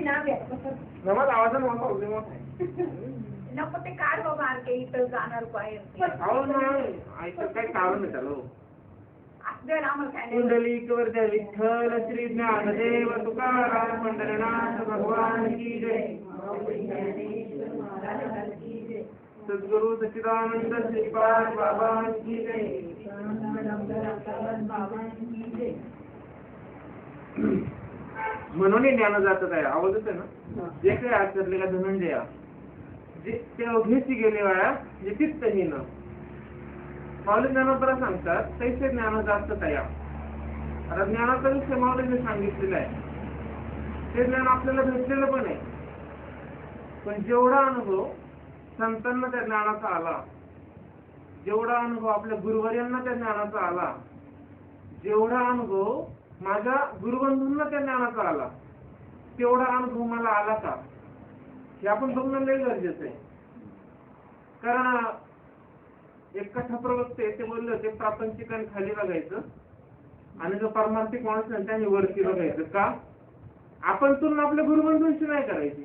नाव आहे नमाज आवाजानं मोठा होते आहे. नको ते काढ बाबा आणखी इथं जाणार काय कारण नाही. कुंडलिक वरद्या विठ्ठल श्री ज्ञानदेव तुकाराम पंढरनाथ भगवान की जय. सद्गुरु सच्चिदानंद श्रीपाद बाबा की जय. म्हणून ज्ञान जात आहे आवाजच आहे ना? जे काही आचरले का धनंजया जे ते अघेची गेले वाया जे चित्तहीन माऊली ज्ञानोबरा सांगतात तैसे ज्ञान जास्त तया. आता ज्ञानाचा विषय माऊलीने सांगितलेला आहे. ते ज्ञान आपल्याला भेटलेलं पण आहे. पण जेवढा अनुभव संतांना त्या ज्ञानाचा आला जेवढा अनुभव आपल्या गुरुवर्यांना त्या ज्ञानाचा आला जेवढा अनुभव माझ्या गुरुबंधूंना त्या ज्ञानाचा आला तेवढा अनुभव मला आला का? हे आपण बघणं लय गरजेचं आहे. कारण एक कथा प्रवक्ते ते बोलले होते प्रापंचिकाने खाली बघायचं. आणि जो पारमार्थिक माणूस आहे त्याने वरती बघायचं. का? आपण तुलना आपल्या गुरुबंधूंशी नाही करायची.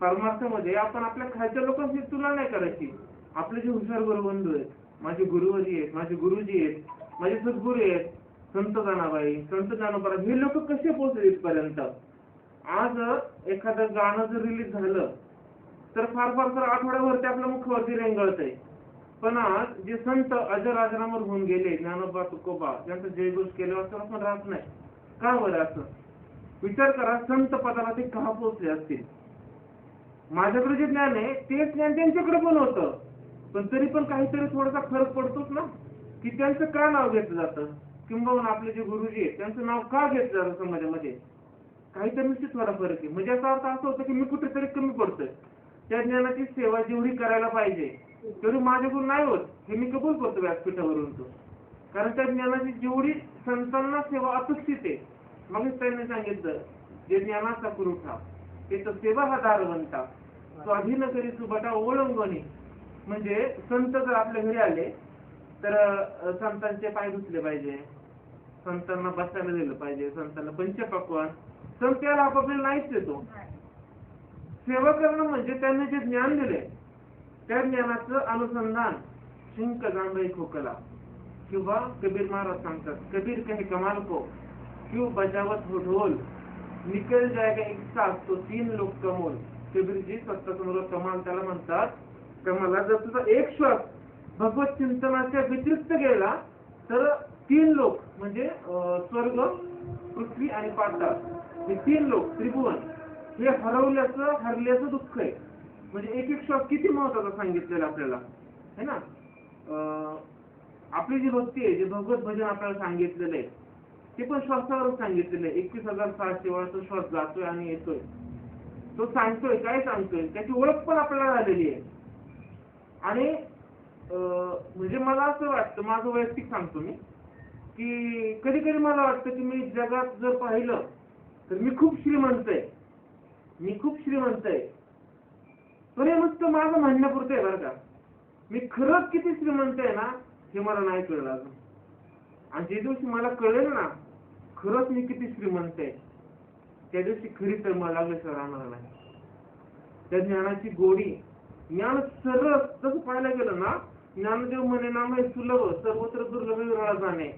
परमार्थामध्ये आपण आपल्या खालच्या लोकांशी तुलना नाही करायची. आपले जे हुशार गुरुबंधू आहेत माझे गुरुवरी आहेत माझे गुरुजी आहेत माझे सद्गुरू आहेत संत जानाबाई संत जानोबरा हे लोक कसे पोहोचले इथपर्यंत? आज एखादं गाणं जर रिलीज झालं तर फार फार तर आठवड्यावरती आपल्या मुखवरती रेंगळत आहे पण आज जे संत अजर आजरामर होऊन गेले ज्ञानोबा तुकोबा त्यांचा जयघोष केल्यावर आपण राहत नाही. का बरं असं? विचार करा संत पदाला ते का पोहोचले असतील? माझ्याकडे जे ज्ञान आहे तेच ज्ञान त्यांच्याकडे पण होतं. पण तरी पण काहीतरी थोडासा फरक पडतोच ना. की त्यांचं का नाव घेतलं जातं? किंबहुना आपले जे गुरुजी आहेत त्यांचं नाव का घेतलं जातं समाजामध्ये? काहीतरी निश्चित थोडा फरक आहे. म्हणजे याचा अर्थ असं होतं की मी कुठेतरी कमी पडतोय. त्या ज्ञानाची सेवा जेवढी करायला पाहिजे तेवढी माझ्याकडून नाही होत. हे मी कबूल करतो व्यासपीठावरून तो. कारण त्या ज्ञानाची जेवढी संतांना सेवा अपेक्षित आहे. मग त्यांनी सांगितलं जे ज्ञानाचा पुरवठा ते तर सेवा हा दार बनता स्वाधीन करी सुबटा ओळंगणी म्हणजे संत जर आपल्या घरी आले तर संतांचे पाय धुतले पाहिजे. संतांना बसायला दिलं पाहिजे संतांना पंचपक्वान संत याला आपापल्याला नाहीच देतो. सेवा करणं म्हणजे त्यांनी जे ज्ञान दिले त्या ज्ञानाचं अनुसंधान शिंक जांभई खोकला किंवा कबीर महाराज सांगतात कबीर कहे कमाल को क्यों बजावत हो ढोल? निकल जाएगा एक साथ तो तीन लोक कमोल. कबीरजी स्वतः समोर कमाल त्याला म्हणतात कमाला जर तुझा एक श्वास भगवत चिंतनाच्या व्यतिरिक्त गेला तर तीन लोक म्हणजे स्वर्ग पृथ्वी आणि पाताळ हे तीन लोक त्रिभुवन हे हरवल्याचं हरल्याचं दुःख आहे. म्हणजे एक एक श्वास किती महत्त्वाचा सांगितलेला आपल्याला है ना? अं, आपली जी भक्ती आहे जे भगवत भजन आपल्याला सांगितलेलं आहे ते पण श्वासावरच सांगितलेलं आहे. एकवीस हजार सहाशे वेळा तो श्वास जातोय आणि येतोय. तो सांगतोय काय सांगतोय? त्याची ओळख पण आपल्याला झालेली आहे. आणि म्हणजे मला असं वाटतं माझं वैयक्तिक सांगतो मी की कधी कधी मला वाटतं की मी जगात जर पाहिलं तर मी खूप श्रीमंत आहे. मी खूप श्रीमंत आहे. पण हे नुसतं माझं म्हणण्यापुरतं आहे बरं का. मी खरंच किती श्रीमंत आहे ना हे मला नाही कळलं अजून. आणि जे दिवशी मला कळेल ना खरंच मी किती श्रीमंत आहे. त्या दिवशी खरी तर मला लागल्याशिवाय राहणार नाही. त्या ज्ञानाची गोडी ज्ञान सरळ जसं पाहायला गेलं ना ज्ञानदेव म्हणे नाम आहे सुलभ सर्वत्र दुर्लभ विरळा जाणे.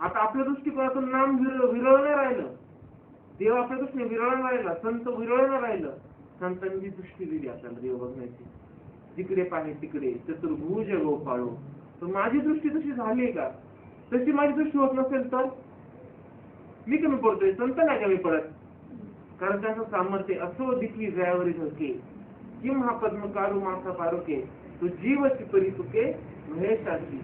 आता आपल्या दृष्टिकोनातून नाम विरळ विरळ नाही राहिलं. देव आपल्या दृष्टीने विरळ नाही राहिला संत विरळ नाही राहिलं. संतांची दृष्टी दिली आपल्याला देव बघण्याची. जिकडे पाहे तिकडे चतुर्भुज गोपाळू. तर माझी दृष्टी तशी झाली का? तशी माझी दृष्टी होत नसेल तर? मी कमी पडतोय संत नाही कमी पडत. कारण त्यांचं सामर्थ्य असो दिखली जयावरी धके किम हा पद्मकारू मासा पारुके तो जीवची तुके महेशाची.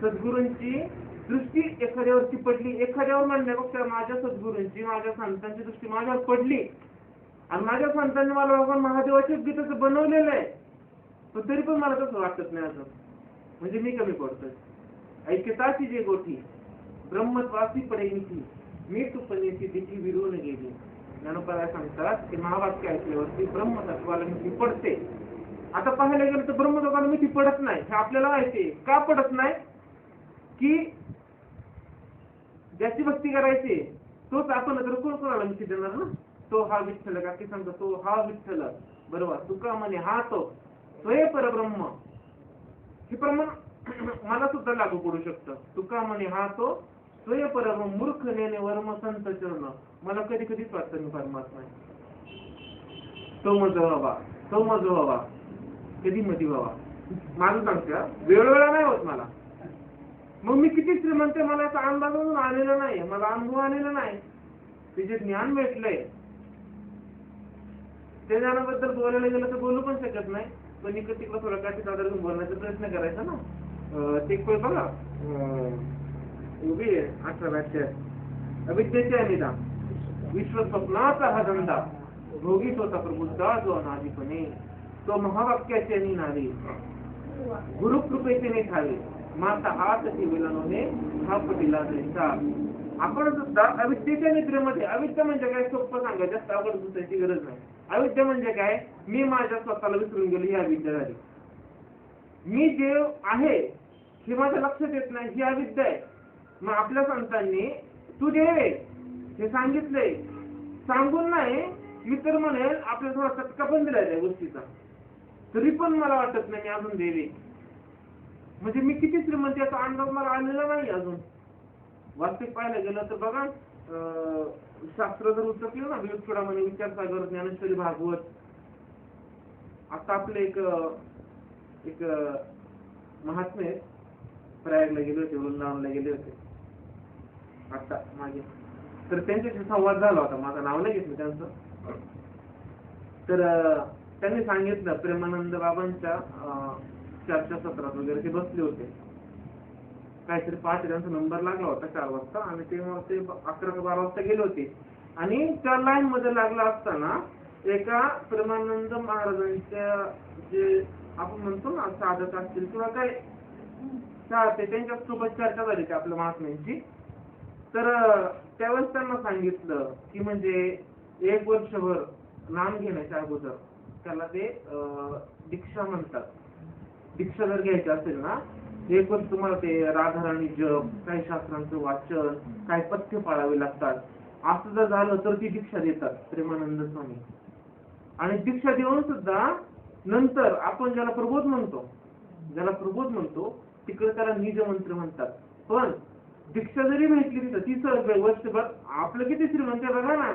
सद्गुरूंची दृष्टी एखाद्यावरती पडली एखाद्यावर म्हणण्यापेक्षा माझ्या सद्गुरूंची माझ्या संतांची दृष्टी माझ्यावर पडली. आणि माझ्या संतांनी मला बाबा महादेवाच्या गीताचं बनवलेलं आहे. पण तरी पण मला तसं वाटत नाही असं म्हणजे मी कमी पडतोय. ऐक्यताची जे गोठी ब्रह्मत्वासी पडेची मी तू पण दिशी विरून गेली. ज्ञानोपाला सांगतात की महावाक्य ऐकल्यावरती ब्रह्मतत्वाला मिठी पडते आता पाहायला गेलं तर ब्रह्मतत्वाला मिठी पडत नाही. हे आपल्याला माहिती का पडत नाही? की ज्याची भक्ती करायची तोच आपण तर कोण कोणाला मिठी देणार ना? तो हा विठ्ठल का की सांगतो तो हा विठ्ठल. बरोबर? तुका म्हणे हा तो स्वय परब्रह्म. हे प्रमाण मला सुद्धा लागू पडू शकतं. तुका म्हणे हा तो स्वय परम मूर्ख नेने वर्म संत चरण मला कधी कधीच वाटतं मी परमात्मा आहे. तो मज व्हावा तो मज व्हावा कधी मधी व्हावा. माझं सांगते वेळोवेळा नाही होत मला. मग मी किती श्रीमंत मला याचा अंदाज अजून आलेला नाही मला अनुभव आलेला नाही. तिचे ज्ञान भेटलंय. त्या ज्ञानाबद्दल बोलायला गेलं तर बोलू पण शकत नाही. पण इकडे तिकडे थोडं काठी सादर बोलण्याचा प्रयत्न करायचा ना. ते बघा. उभी आहे अठरा अविद्येचे निदान विश्व स्वप्नाचा हा धंदा. भोगी स्वतः प्रबुद्धा जो अनादिपणे. तो महावाक्याचे आणि नारी गुरु कृपेचे नाही खावे माता हात विलनोने हा दिला द्यायचा. आपण सुद्धा अविद्येच्या निद्रेमध्ये. अविद्या म्हणजे काय? सोपं सांगा जास्त आवड सुचायची गरज नाही. अविद्या म्हणजे काय? मी माझ्या स्वतःला विसरून गेलो ही अविद्या झाली. मी जे आहे हे माझ्या लक्षात येत नाही ही अविद्या आहे. मग आपल्या संतांनी तू देव आहे हे सांगितलंय सांगून नाही मी तर म्हणेल आपल्या थोडा चटका पण दिलाय त्या गोष्टीचा. तरी पण मला वाटत नाही मी अजून देवे. म्हणजे मी किती श्रीमंत याचा अंदाज मला आलेला नाही अजून. वास्तविक पाहायला गेलं तर बघा अं, शास्त्र जर उचकलं ना विवेक चुडामणी विचारसागर ज्ञानेश्वरी भागवत. आता आपले एक एक महात्मे प्रयागला गेले होते वृंदावनला गेले होते. आता मागे. तर त्यांच्याशी संवाद झाला होता. माझं नाव नाही घेतलं त्यांचं. तर त्यांनी सांगितलं प्रेमानंद बाबांच्या चर्चा चर्चासत्रात वगैरे ते बसले होते. काहीतरी पाच त्यांचा नंबर लागला होता चार वाजता आणि तेव्हा ते अकरा बारा वाजता गेले होते. आणि त्या लाईन मध्ये लागला असताना एका प्रेमानंद महाराजांच्या जे आपण म्हणतो ना साधक असतील किंवा काय त्यांच्यासोबत चर्चा झाली आपल्या महात्म्यांची. तर त्यावेळेस त्यांना सांगितलं की म्हणजे एक वर्षभर नाम घेण्याच्या अगोदर त्याला ते दीक्षा म्हणतात. दीक्षा जर घ्यायची असेल ना एक वर्ष तुम्हाला ते राधाराणी जप काही शास्त्रांचं वाचन काही पथ्य पाळावे लागतात. असं जर झालं तर ती दीक्षा देतात प्रेमानंद स्वामी. आणि दीक्षा देऊन सुद्धा नंतर आपण ज्याला प्रबोध म्हणतो ज्याला प्रबोध म्हणतो तिकडे त्याला निज मंत्र म्हणतात. पण दीक्षा जरी भेटली तिथं तिचं सर वर्षभर आपलं किती श्रीमंत बघा ना.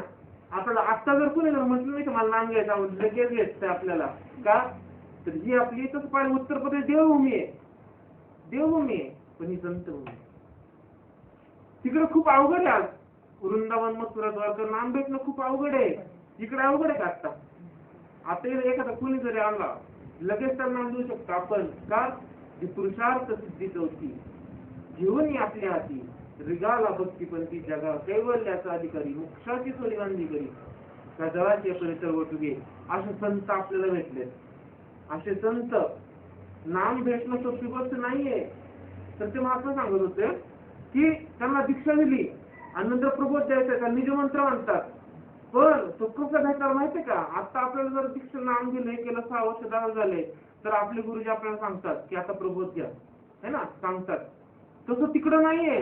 आपल्याला आत्ता जर कोणी जर म्हटलं नाही का मला नाम घ्यायचं आवडलं, लगेच घ्यायचं आपल्याला. का? तर जी आपली तसं पाहिजे उत्तर प्रदेश देवभूमी आहे. देवभूमी आहे पण ही संतभूमी तिकडे खूप अवघड आहे आज. वृंदावन मथुरा द्वारका नाम भेटणं खूप अवघड आहे. इकडे अवघड आहे का आता आता एखादा कुणी जरी आला लगेच तर नाम देऊ शकतो आपण. का? पुरुषार्थ सिद्धी चौथी. घेऊन ये आपल्या हाती रिगाला भक्तीपंथी जगा कैवल्याचा अधिकारी मोक्षाची चोरी करी. त्या जगाची परिसर वटुगे असे संत आपल्याला भेटले असे संत नाम भेटणं सोपी गोष्ट नाहीये. तर ते महात्मा सांगत होते की त्यांना दीक्षा दिली. आणि नंतर प्रबोध द्यायचा का निजमंत्र म्हणतात पण तो कसं भेटणार माहितीये का? आता आपल्याला जर दीक्षा नाम दिले केलं सहा वर्ष दहा झाले तर आपले गुरुजी आपल्याला सांगतात की आता प्रबोध घ्या. है ना? सांगतात. तसं तिकडं नाहीये.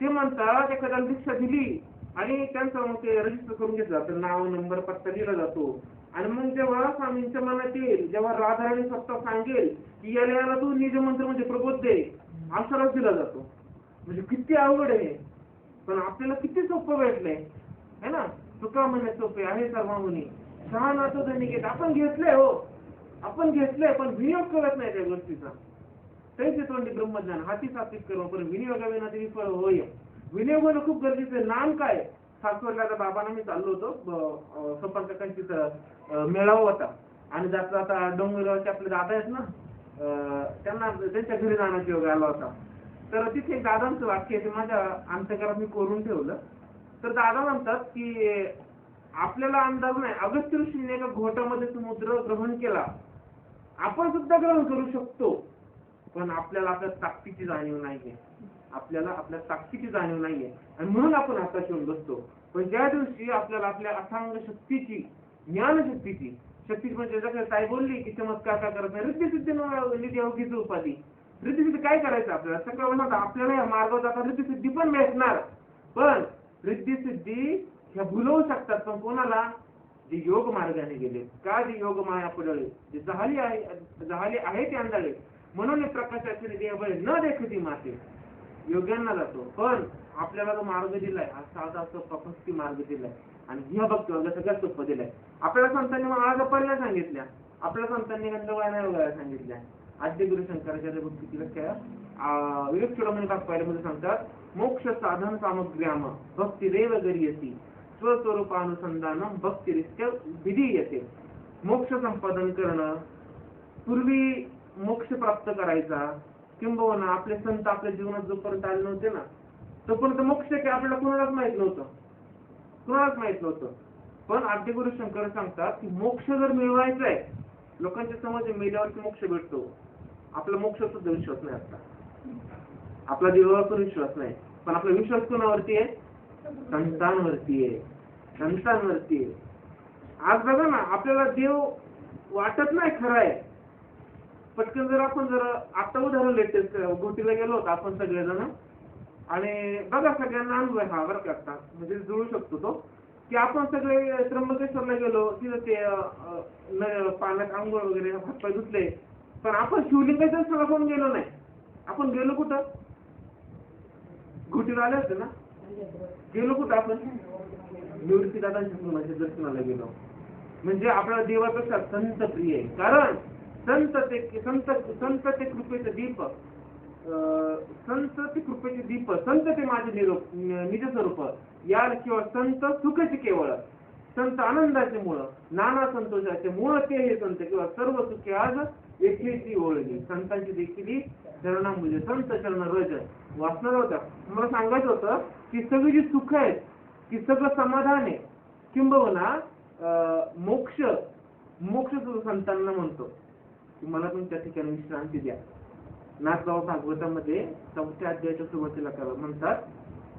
ते म्हणतात एखाद्याला रिक्षा दिली आणि त्यांचं मग ते रजिस्टर करून घेतलं जातं. नाव नंबर पत्ता दिला जातो. आणि मग जेव्हा स्वामींच्या मनात येईल जेव्हा राधाराणी स्वतः सांगेल की याला याला तू निज मंत्र म्हणजे प्रबोध दे असाच दिला जातो. म्हणजे किती अवघड आहे पण आपल्याला किती सोपं भेटलंय. है ना? तुका म्हणे सोपे आहे सर्वांनी मुनी छान असं त्यांनी घेत आपण घेतलंय हो. आपण घेतलंय पण विनियोग करत नाही त्या गोष्टीचा. तैसे तोंडी ब्रह्मज्ञान हाती सात्विक कर्म पण विनियोगाविना ते विफळ होय. विनियोग होणं खूप गरजेचं आहे. नाम काय? सासवडला आता बाबांना मी चाललो होतो. संपर्कांची मेळावा होता. आणि जाता जाता डोंगरगावचे आपले दादा आहेत ना त्यांना त्यांच्या घरी जाण्याचा योग आला होता. तर तिथे एक दादांचं वाक्य आहे ते माझ्या अंतकरात मी कोरून ठेवलं. तर दादा म्हणतात की आपल्याला अंदाज नाही. अगस्त्य ऋषीने एका घोटामध्ये समुद्र ग्रहण केला. आपण सुद्धा ग्रहण करू शकतो. पण आपल्याला आपल्या ताकदीची जाणीव नाहीये. आपल्याला आपल्या ताकदीची जाणीव नाहीये. आणि म्हणून आपण हाताशी येऊन बसतो. पण ज्या दिवशी आपल्याला आपल्या अथांग शक्तीची ज्ञान शक्तीची शक्ती म्हणजे जसं ताई बोलली की चमत्कार का करत नाही रिद्धी सिद्धी निधी अवघीची उपाधी. रिद्धिसिद्धी काय करायचं आपल्याला? सगळं म्हणत आपल्याला या मार्गावर जाता रिद्धिसिद्धी पण मिळणार पण रिद्धी सिद्धी ह्या भुलवू शकतात पण कोणाला? जे योग मार्गाने गेले का जे योग माया पडले जे जहाली आहे जहाली आहे ते अंधाळे म्हणून हे प्रकाशाचे देहबळे न देखती माते. योग्यांना जातो. पण आपल्याला जो मार्ग दिलाय. हा साधा असतो प्रपस्ती मार्ग दिलाय. आणि ह्या भक्ती वर्ग सगळ्यात सोपं दिलाय. आपल्याला संतांनी माळा पर्याय सांगितल्या. आपल्या संतांनी गंधवायला वगैरे सांगितल्या. आद्य गुरु शंकराचार्य भक्ती तिला अं, विवेक चुडामणी भाग पहिल्यामध्ये सांगतात मोक्ष साधन सामग्र्याम भक्ती देव गरीयसी. स्वस्वरूपानुसंधानम भक्तिरित्य विधी येते मोक्ष संपादन करणं पूर्वी मोक्ष प्राप्त करायचा. किंबहुना आपले संत आपल्या जीवनात जोपर्यंत आले नव्हते ना तोपर्यंत मोक्ष काय आपल्याला कोणालाच माहीत नव्हतं. कोणालाच माहीत नव्हतं. पण आद्य गुरु शंकर सांगतात की मोक्ष जर मिळवायचा आहे लोकांच्या समज मेल्यावर मेल्यावरती मोक्ष भेटतो. आपला मोक्ष सुद्धा विश्वास नाही आता. आपला देवावर पण विश्वास नाही. पण आपला विश्वास कोणावरती आहे? संतांवरती आहे. संतांवरती आहे. आज बघा ना आपल्याला देव वाटत नाही खरं आहे. पटकन जर आपण जर आता उदाहरण लेटेस्ट गोटीला गेलो होतो आपण सगळेजण. आणि बघा सगळ्यांना अनुभव आहे हा बरं का आता. म्हणजे जुळू शकतो तो. की आपण सगळे त्र्यंबकेश्वरला गेलो तिथं ते न- पाण्यात आंघोळ वगैरे हातपाय धुतले. पण आपण शिवलिंगाच्या दर्शनाला कोण गेलो नाही. आपण गेलो कुठं? घोटीला आले होते ना? गेलो कुठं आपण? निवृत्ती दादांच्या दर्शनाला गेलो. म्हणजे आपल्या देवापेक्षा संत प्रिय आहे. कारण संत ते संत संत ते कृपेचे दीप अं, संत ते कृपेचे दीप संत ते माझे निरोप निज स्वरूप या किंवा संत सुखाचे केवळ संत आनंदाचे मूळ नाना संतोषाचे मूळ ते हे संत किंवा सर्व सुखे आज एकेची ओळखी. संतांची देखील चरणा चरणामुळे संत चरण रज. वाचणार होता मला सांगायचं होतं की सगळी जी सुख आहेत की सगळं समाधान आहे. किंबहुना अं, मोक्ष मोक्ष सुद्धा संतांना म्हणतो. की मला पण त्या ठिकाणी विश्रांती द्या. नाथबाबा भागवतामध्ये चौथ्या अध्यायाच्या सुरुवातीला करा म्हणतात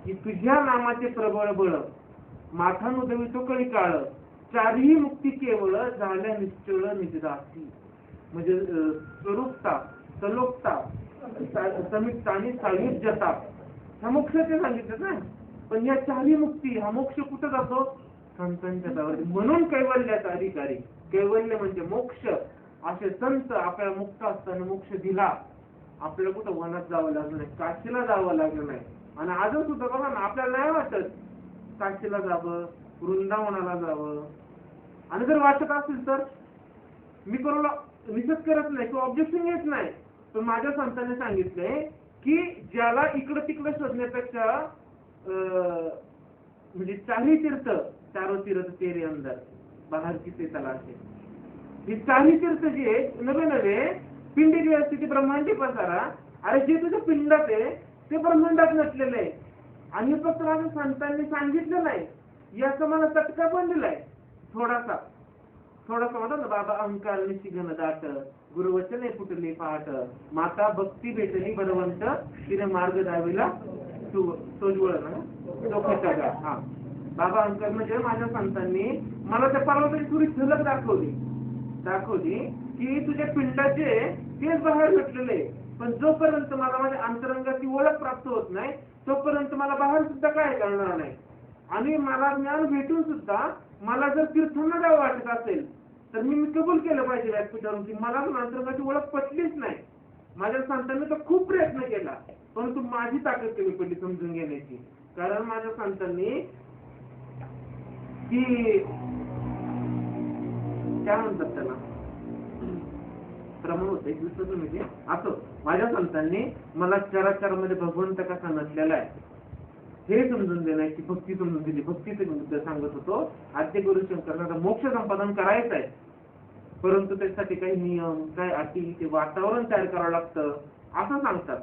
की तुझ्या नामाचे प्रबळ बळ माथानुदवी तो कळी काळ चारही मुक्ती केवळ झाल्या निश्चळ निजदासी. म्हणजे स्वरूपता सलोकता सा- आणि सायुज्यता. ह्या ते सांगितलं ना पण या चारही मुक्ती हा मोक्ष कुठं जातो? संतांच्या दारावर म्हणून कैवल्याचा अधिकारी. कैवल्य म्हणजे मोक्ष. असे संत आपल्याला मुक्त असताना मोक्ष दिला. आपल्याला कुठं वनात जावं लागलं नाही काशीला जावं लागलं नाही. आणि आजच सुद्धा बघा ना आपल्याला नाही वाटत. काशीला जावं वृंदावनाला जावं. आणि जर वाटत असेल तर मी कोणाला निषेध करत नाही किंवा ऑब्जेक्शन घेत नाही. पण माझ्या संतांनी सांगितलंय की ज्याला इकडं तिकडं शोधण्यापेक्षा अं, म्हणजे चारही तीर्थ चारो तीर्थ तेरे अंदर बाहेर त्याला असेल ही चारही तीर्थ जी आहेत नवे नवे पिंडी ती ब्रह्मांडी पसारा अरे जे तुझ्या पिंडात आहे ते ब्रह्मांडात नसलेलं आहे. आणि फक्त माझ्या संतांनी सांगितलं नाही. याचा मला तटका पण दिलाय थोडासा. थोडासा म्हणतात ना बाबा अहंकार निशिगन दाट गुरुवचन आहे पहाट माता भक्ती भेटली बलवंत तिने मार्ग दाविला सोजवळ ना. हा. बाबा अंकर म्हणजे माझ्या संतांनी मला त्या पर्वताची थोडी झलक दाखवली. दाखवली की तुझ्या पिंडाचे तेच बाहेर भेटलेले पण जोपर्यंत मला माझ्या अंतरंगाची ओळख प्राप्त होत नाही तोपर्यंत मला बाहेर सुद्धा काय करणार नाही. आणि मला ज्ञान भेटून सुद्धा मला जर तीर्थांना जावं वाटत असेल तर मी मी कबूल केलं पाहिजे व्यासपीठावरून की मला पण अंतरंगाची ओळख पटलीच नाही. माझ्या संतांनी तर खूप प्रयत्न केला परंतु माझी ताकद कमी पडली समजून घेण्याची. कारण माझ्या संतांनी की काय म्हणतात त्याला? प्रमाण होतं एक विसरतो असं माझ्या संतांनी मला चराचरामध्ये भगवंत कसा नसलेला आहे हे समजून देण्याची भक्ती समजून दिली. भक्तीचे मुद्दे सांगत होतो आद्य गुरु शंकरांना मोक्ष संपादन करायचं आहे. परंतु त्यासाठी काही नियम काय अटी ते वातावरण तयार करावं लागतं असं सांगतात.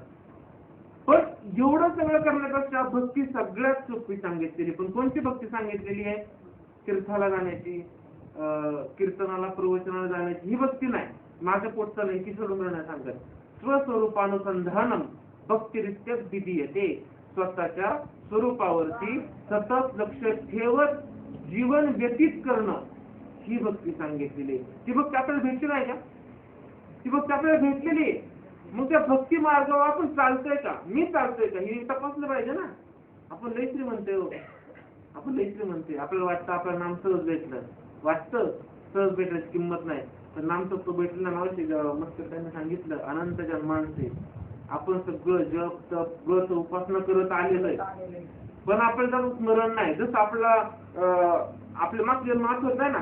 पण एवढं सगळं करण्यापेक्षा भक्ती सगळ्यात सोपी सांगितलेली पण कोणती भक्ती सांगितलेली आहे? तीर्थाला जाण्याची. कीर्तनाला प्रवचनाला जाण्याची ही भक्ती नाही. माझ्या पोट नाही की सोडून नाही सांगत स्वस्वरूपानुसंधानम भक्तिरित्य दिदी येते स्वतःच्या स्वरूपावरती सतत लक्ष ठेवत जीवन व्यतीत करणं. ही भक्ती सांगितलेली आहे. ती भक्ती आपल्याला भेटली नाही का? ती भक्ती आपल्याला भेटलेली आहे. मग त्या भक्ती मार्गावर आपण चालतोय का? मी चालतोय का? हे तपासलं पाहिजे ना. आपण लय म्हणतोय हो. आपण लय म्हणतोय आपल्याला वाटतं आपलं नाम सहज भेटलं. वाटतं सहज भेटायची किंमत नाही. पण नामसत्व तो भेटलं ना मावशी मस्त त्यांनी सांगितलं अनंत जन्मांचे आपण सगळं जप तप व्रत उपासना करत आलेलं आहे. पण आपण त्याचं स्मरण नाही. जसं आपला अं, आपल्या मागच्या जन्म आठवत नाही ना.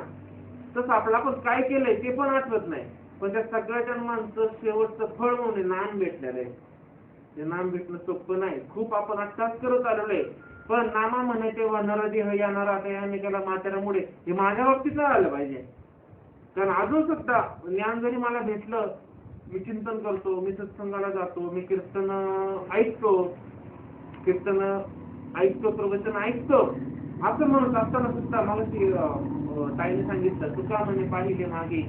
तसं आपलं आपण काय केलंय ते पण आठवत नाही. पण त्या सगळ्या जन्मांचं शेवटचं फळ म्हणून नाम भेटलेलं आहे. ते नाम भेटणं सोपं नाही. खूप आपण अट्टास करत आलेलो आहे. पण नामा म्हणे तेव्हा नरदेह या नरा या म्हाताऱ्यामुळे हे माझ्या बाबतीत आलं पाहिजे. कारण अजून सुद्धा ज्ञान जरी मला भेटलं मी चिंतन करतो मी सत्संगाला जातो मी कीर्तन ऐकतो कीर्तन ऐकतो प्रवचन ऐकतो. असं म्हणत असताना सुद्धा मला ती ताईने सांगितलं तुका म्हणे पाहिले मागे?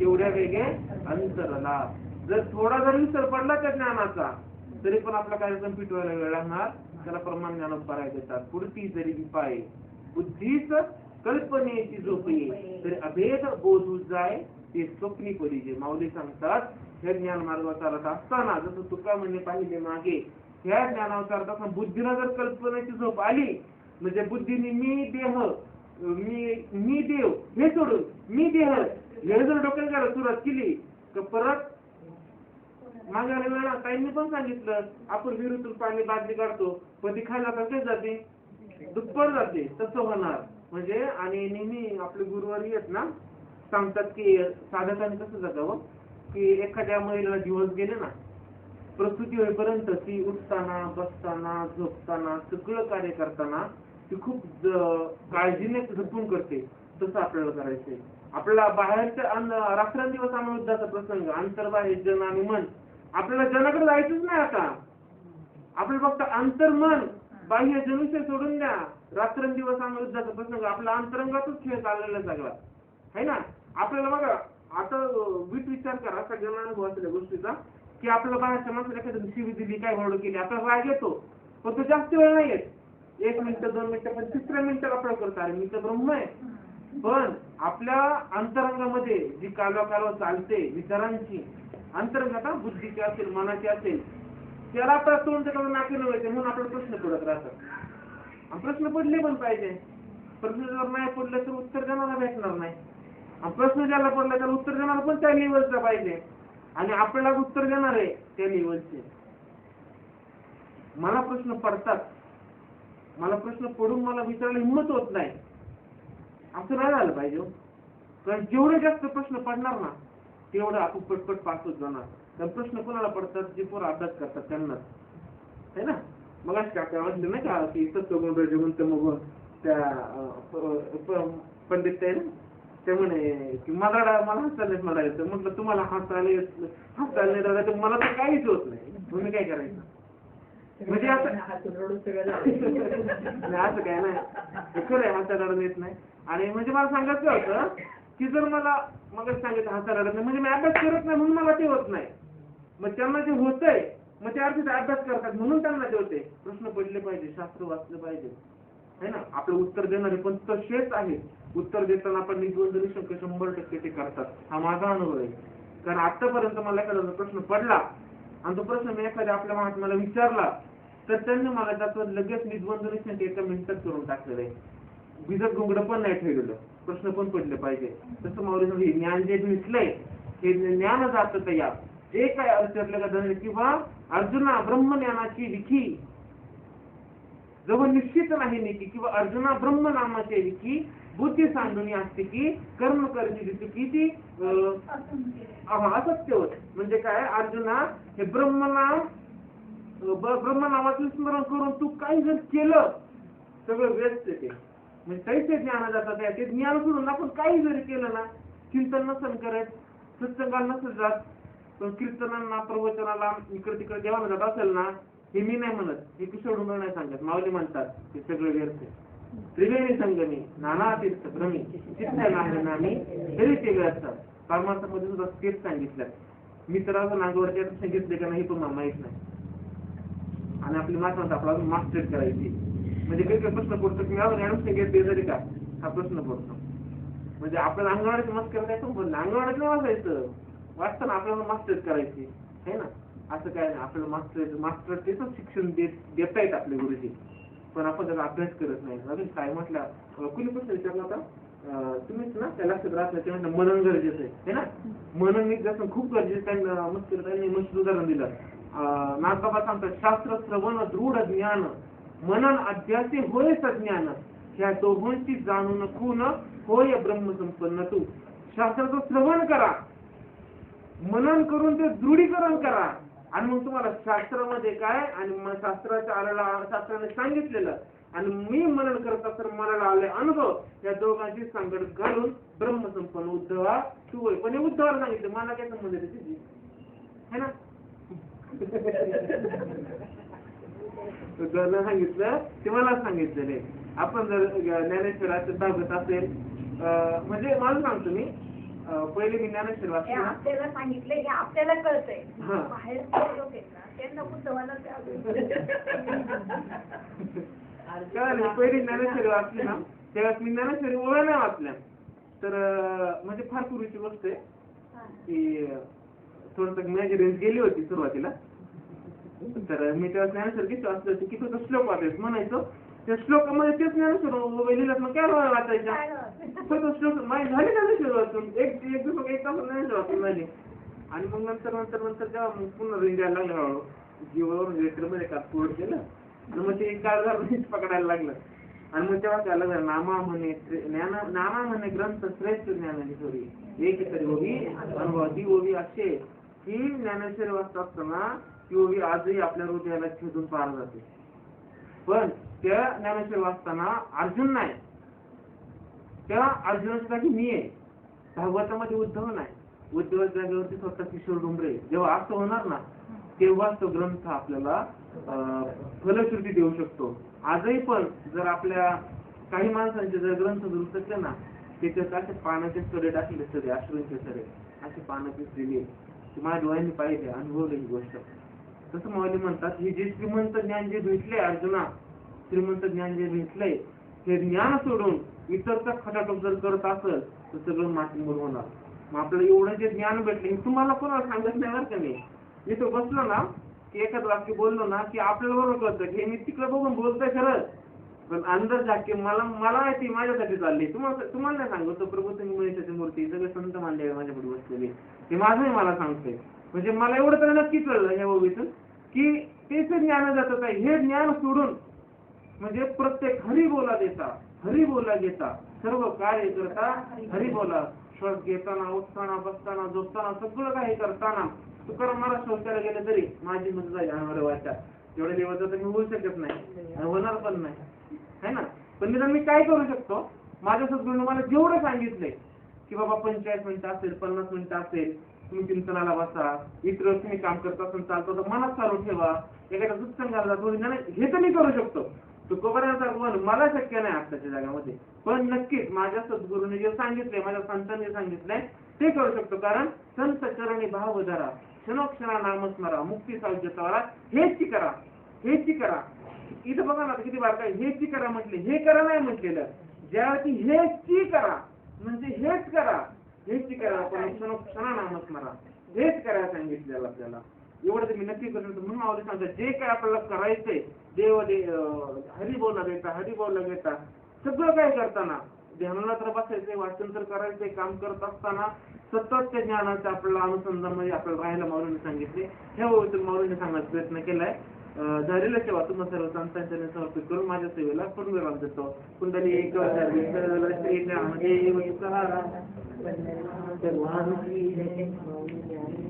तेवढ्या वेगे अंतरला. जर थोडा जरी विसर पडला त्या ज्ञानाचा तरी पण आपला कार्यक्रम पिटवायला वेळ लागणार त्याला प्रमाण ज्ञान करायला देतात पुढती जरी उपाय बुद्धीच कल्पनेची झोप ये तरी अभेद बोधू जाय ते स्वप्नी पडिजे माऊली सांगतात हे ज्ञान मार्गावर चालत असताना जसं तुका म्हणे पाहिले मागे ह्या ज्ञानावर चालत असताना बुद्धीला जर कल्पनेची झोप आली म्हणजे बुद्धीने मी देह मी मी देव हे सोडून मी देह हे जर डोक्यात घ्यायला सुरुवात केली तर परत मागे वेळा ताईंनी पण सांगितलं आपण विहिरीतून पाणी बादली काढतो पण ती खायला कसे जाते? दुप्पट जाते तसं होणार. म्हणजे आणि नेहमी आपले गुरुवारी आहेत ना सांगतात की साधकाने कसं जातं हो, की एखाद्या महिलेला दिवस गेले ना प्रसूती होईपर्यंत ती उठताना बसताना झोपताना सगळं कार्य करताना ती खूप काळजीने जपून करते तसं आपल्याला करायचंय. आपल्याला बाहेरच्या रात्रंदिवस आम्ही युद्धाचा प्रसंग अंतर्बाह्य जन आणि मन आपल्याला जनाकडे जायचंच नाही आता. आपल्याला फक्त अंतर्मन बाह्य जनुष्य सोडून द्या. रात्रंदिवस आम्ही युद्धाचा प्रसंग आपला अंतरंगातच खेळ चाललेला सगळा. है ना? आपल्याला बघा आता वीट विचार करा. सगळ्यांना अनुभव असलेल्या गोष्टीचा की आपल्याला बाहेरच्या माणसाला एखाद्या शिवी दिली काय भावडं केली आपल्याला राग येतो. पण तो जास्त वेळ नाही येत. एक मिनिट दोन मिनिटं पण तिसऱ्या मिनिटाला आपलं करतो. अरे मी तर ब्रह्म आहे. पण आपल्या अंतरंगामध्ये जी कालवा कालवा चालते विचारांची अंतर्गत बुद्धीची असेल मनाची असेल त्याला आता तोंड त्याला नाकेलं व्हायचे म्हणून आपण प्रश्न पडत राहतात. प्रश्न पडले पण पाहिजे. प्रश्न जर नाही पडले तर उत्तर जनाला भेटणार नाही. प्रश्न ज्याला पडला त्याला उत्तर जनाला पण त्या लेवलचा पाहिजे. आणि आपल्याला उत्तर देणार आहे त्या लेवलचे मला प्रश्न पडतात. मला प्रश्न पडून मला विचारायला हिंमत होत नाही. असं नाही झालं पाहिजे हो. कारण जेवढे जास्त प्रश्न पडणार ना तेवढं आपण पटपट पास होत जाणार कारण प्रश्न कोणाला पडतात? जे पोरं अभ्यास करतात त्यांनाच है ना? मग काका म्हटले नाही का की तत्वगुण रजगुण मग त्या पंडित आहे ना? ते म्हणे की मला मला हसायला येत मला येतं म्हटलं तुम्हाला हसायला येत हसायला नाही दादा तर मला तर काहीच होत नाही. तुम्ही काय करायचं? म्हणजे असं असं काय नाही. खरं रडण येत नाही. आणि म्हणजे मला सांगायचं होतं की जर मला मग सांगितलं हाता लागत नाही म्हणजे मी अभ्यास करत नाही म्हणून मला ते होत नाही. मग त्यांना जे होतंय मग ते अर्थात अभ्यास करतात म्हणून त्यांना ते होते प्रश्न पडले पाहिजे शास्त्र वाचलं पाहिजे. है ना? आपलं उत्तर देणारे पण तसेच आहेत. उत्तर देताना आपण निद्वंद शंका शंभर टक्के ते करतात. हा माझा अनुभव आहे. कारण आतापर्यंत मला एखादा प्रश्न पडला आणि तो प्रश्न मी एखाद्या आपल्या महात्म्याला विचारला तर त्यांनी मला त्याचं लगेच निद्वंद निशंक एका मिनिटात करून टाकलेलं आहे. भिजत घोंगडं पण नाही ठेवलेलं. प्रश्न पण पडले पाहिजे? तसं माऊली ज्ञान जे भेटलंय हे ज्ञान जात या जे काय अर्थ का धनले किंवा अर्जुना ब्रह्मज्ञानाची विखी जवळ निश्चित नाही नेकी किंवा अर्जुना ब्रह्म नामाचे विकी बुद्धी सांगून असते की कर्म करची दिसते की ती असत्य होत. म्हणजे काय? अर्जुना हे ब्रह्मनाम ब्रह्मनामाचं स्मरण करून तू काही जर केलं सगळं व्यस्त ते. म्हणजे ते ज्ञान जातात ते ज्ञान सोडून आपण काही जरी केलं ना चिंतन नसन करत सत्संगाला नसेल जात. पण कीर्तनांना प्रवचनाला इकडे तिकडे जेव्हा जात असेल ना हे मी नाही म्हणत. हे किशोर नाही सांगत. माऊली म्हणतात हे सगळं व्यर्थ त्रिवेणी संगमी नाना तीर्थ भ्रमी. चित्त नाही नामी तरी ते व्यर्थ परमार्थामध्ये सुद्धा तेच सांगितलं. मी तर असं नागवडच्या सांगितले का नाही पण माहीत नाही. आणि आपली माता आपला मास्टर करायची. म्हणजे काही काही प्रश्न पडतो की मी अजून ऍडमिशन तरी का? हा प्रश्न पडतो. म्हणजे आपण अंगणवाडीत मस्कर काय पण अंगणवाडीत नाही वाचायचं वाटतं ना आपल्याला मास्टर्स करायची. है ना? असं काय नाही. आपल्याला मास्टर मास्टर तेच शिक्षण देत देतायत आपले गुरुजी. पण आपण त्याचा अभ्यास करत नाही. अजून काय म्हटलं? कुणी प्रश्न विचारला होता? तुम्हीच ना? त्या लक्षात राहत नाही. ते मनन गरजेचं आहे. है ना? मनन जास्त खूप गरजेचं आहे. त्यांना मस्त उदाहरण दिलं. नागबाबा सांगतात शास्त्र श्रवण दृढ ज्ञान मनन अध्यासी होय सज्ञान ह्या दोघांची जाणून खून होय ब्रह्मसंपन्न तू. शास्त्राचं श्रवण करा. मनन करून ते दृढीकरण करा. आणि मग तुम्हाला शास्त्रामध्ये काय आणि शास्त्राच्या आलेला शास्त्राने सांगितलेलं. आणि मी मनन करत असताना मनाला आले अनुभव. या दोघांची सांगड घालून ब्रह्मसंपन्न उद्धवा तू होय. पण हे उद्धवाला सांगितलं. मला काय संबंध आहे ना? सांगितलं ते मला सांगितलेलं. आहे आपण जर ज्ञानेश्वराचं भागवत असेल म्हणजे मला सांगतो मी पहिले मी ज्ञानेश्वर वाचले. ना आपल्याला सांगितले हे आपल्याला कळतंय. बाहेर लोक आहेत ना त्यांना पहिली ज्ञानेश्वरी वाचली. ना त्यावेळेस मी ज्ञानेश्वरी ओळ्या नाही वाचल्या तर म्हणजे फार पूर्वीची गोष्ट आहे. की थोडस रेंज गेली होती सुरुवातीला. तर मी तेव्हा ज्ञानेश्वर किती वाचलं होतं की तो श्लोक वाचायचं. म्हणायचो त्या श्लोकामध्ये तेच ज्ञानेश्वर लिहिलं मग काय ना? तो तो श्लोक माझी झाली ज्ञानेश्वर वाचून? एक एक दिवस एक तास ज्ञानेश्वर वाचून झाली आणि मग नंतर नंतर नंतर जेव्हा पुन्हा रेंज यायला लागलं हळूहळू. जीवावरून लेटरमध्ये का पोट केलं आणि मग ते एक झालं पकडायला लागलं. आणि मग तेव्हा त्याला नामा म्हणे ज्ञान नामा म्हणे ग्रंथ श्रेष्ठ ज्ञानाची सोरी एक तरी ओवी अनुभव ती ओवी असे की ज्ञानेश्वरी वाचत असताना ती आजही आपल्या हृदयाला छेदून पार जाते. पण त्या ज्ञानाशिवाय वाचताना अर्जुन नाही. त्या अर्जुनाच्या जागी मी आहे. भागवतामध्ये उद्धव नाही. उद्धवाच्या जागेवरती स्वतः किशोर डुंबरे जेव्हा असं होणार ना तेव्हाच तो ग्रंथ आपल्याला अं, फलश्रुती देऊ शकतो. आजही पण जर आपल्या काही माणसांचे जर ग्रंथ दुरुस्त ना त्याच्यात असे पानाचे सडे टाकले सडे अश्रूंचे सडे असे पानाचे दिले माझ्या डोळ्यांनी पाहिले अनुभवले ही गोष्ट. जसं माऊली म्हणतात हे जे श्रीमंत ज्ञान जे भेटले अर्जुना श्रीमंत ज्ञान जे भेटलंय हे ज्ञान सोडून इतरचा खटाटोप जर करत असेल तर सगळं मातीमोड होणार. मग आपल्याला एवढं जे ज्ञान भेटले तुम्हाला कोणाला सांगत नाही बरं का मी? इथं बसलो ना की एखाद वाक्य बोललो ना की आपल्याला बरोबर कळतं की हे मी तिकडे बघून बोलतोय खरंच. पण अंदर झाके मला मला माहिती माझ्यासाठी चालली. तुम्हाला तुम्हाला नाही सांगतो प्रभू तुम्ही महेशाची मूर्ती सगळे संत मानले माझ्या माझ्याकडे बसलेली. ते माझंही मला सांगतोय. म्हणजे मला एवढं तर नक्की कळलं ह्या ओवीतून की तेच ज्ञान जात आहे हे ज्ञान सोडून म्हणजे प्रत्येक हरी बोला देता हरी बोला घेता सर्व कार्य करता हरी बोला श्वास घेताना उठताना बसताना झोपताना सगळं काही करताना तुकाराम मला शौचाला गेले तरी माझी मदत आहे अनावर वाचा. एवढे दिवस तर मी होऊ शकत नाही होणार पण नाही. है ना? पण निदान मी काय करू शकतो? माझ्या सद्गुरूने मला जेवढं सांगितलंय की बाबा पंचेचाळीस मिनिटं असेल पन्नास मिनिटं असेल तुम्ही चिंतनाला बसा इतर तुम्ही काम करत असून चालतो तर मनात चालू ठेवा. एखाद्या सत्संगाला थोडी हे तर मी करू शकतो. तुकोबऱ्याचा गुण मला शक्य नाही आत्ताच्या जगामध्ये. पण नक्कीच माझ्या सद्गुरूने जे सांगितले माझ्या संतांनी सांगितले ते करू शकतो. कारण संत चरणी भाव धरा क्षणोक्षणा नामस्मरा मुक्ती सावजतवारा हेच ती करा हेच ती करा. इथं बघा ना किती बारका हेच ती करा म्हटले हे करा नाही म्हटलेलं. ज्यावेळी हेच ती करा म्हणजे हेच करा. हेच करा आपण क्षणोक्षणा नामस्मरा हेच करायला सांगितलेलं आपल्याला. एवढं तर मी नक्की करू शकतो म्हणून आवडत सांगतात जे काय आपल्याला करायचंय देव दे हरिभाऊ हरी बोलला घेता हरी बोलला घेता सगळं काय करताना ध्यानाला तर बसायचंय वाचन तर करायचंय काम करत असताना सतत त्या ज्ञानाचं आपल्याला अनुसंधानमध्ये म्हणजे आपल्याला राहायला माऊलीने सांगितले. हे ओळीतून माऊलीने सांगण्याचा प्रयत्न केलाय. झालेला सेवा तुम्हा सर्व संतांच्या समर्पित करून माझ्या सेवेला पूर्ण विराम देतो. कुंडली एक श्री ज्ञानदेव तुकाराम. सर्वांची जय.